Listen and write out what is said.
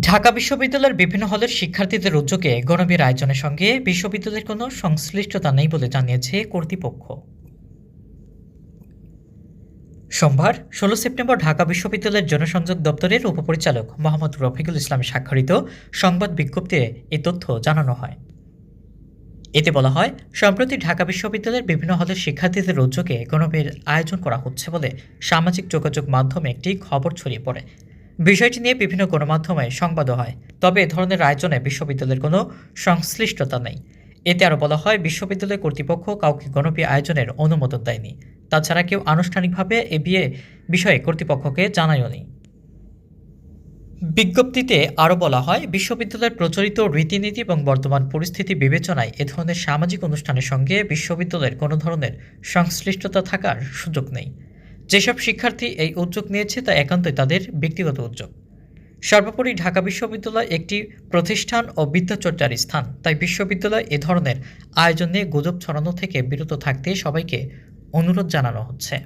ঢাকা বিশ্ববিদ্যালয়ের বিভিন্ন হলের শিক্ষার্থীদের উদ্যোগে গণবির আয়োজনের সঙ্গে বিশ্ববিদ্যালয়ের কোনো সংশ্লিষ্টতা নেই বলে জানিয়েছে কর্তৃপক্ষ। সোমবার, ষোলো সেপ্টেম্বর ঢাকা বিশ্ববিদ্যালয়ের জনসংযোগ দপ্তরের উপপরিচালক মোহাম্মদ রফিকুল ইসলাম স্বাক্ষরিত সংবাদ বিজ্ঞপ্তিতে এই তথ্য জানানো হয়। এতে বলা হয়, সম্প্রতি ঢাকা বিশ্ববিদ্যালয়ের বিভিন্ন হলের শিক্ষার্থীদের উদ্যোগে গণবের আয়োজন করা হচ্ছে বলে সামাজিক যোগাযোগ মাধ্যমে একটি খবর ছড়িয়ে পড়ে। বিষয়টি নিয়ে বিভিন্ন গণমাধ্যমে সংবাদও হয়। তবে এ ধরনের আয়োজনে বিশ্ববিদ্যালয়ের কোনো সংশ্লিষ্টতা নেই। এতে আরও বলা হয়, বিশ্ববিদ্যালয় কর্তৃপক্ষ কাউকে গণপি আয়োজনের অনুমোদন দেয়নি। তাছাড়া কেউ আনুষ্ঠানিকভাবে এ বিয়ে বিষয়ে কর্তৃপক্ষকে জানায়ওনি বিজ্ঞপ্তিতে আরও বলা হয়, বিশ্ববিদ্যালয়ের প্রচলিত রীতিনীতি এবং বর্তমান পরিস্থিতি বিবেচনায় এ ধরনের সামাজিক অনুষ্ঠানের সঙ্গে বিশ্ববিদ্যালয়ের কোনো ধরনের সংশ্লিষ্টতা থাকার সুযোগ নেই। যেসব শিক্ষার্থী এই উদ্যোগ নিয়েছে তা একান্তই তাদের ব্যক্তিগত উদ্যোগ। সর্বোপরি ঢাকা বিশ্ববিদ্যালয় একটি প্রতিষ্ঠান ও বিদ্যাচর্চার স্থান। তাই বিশ্ববিদ্যালয় এ ধরনের আয়োজন নিয়ে গুজব ছড়ানো থেকে বিরত থাকতে সবাইকে অনুরোধ জানানো হচ্ছে।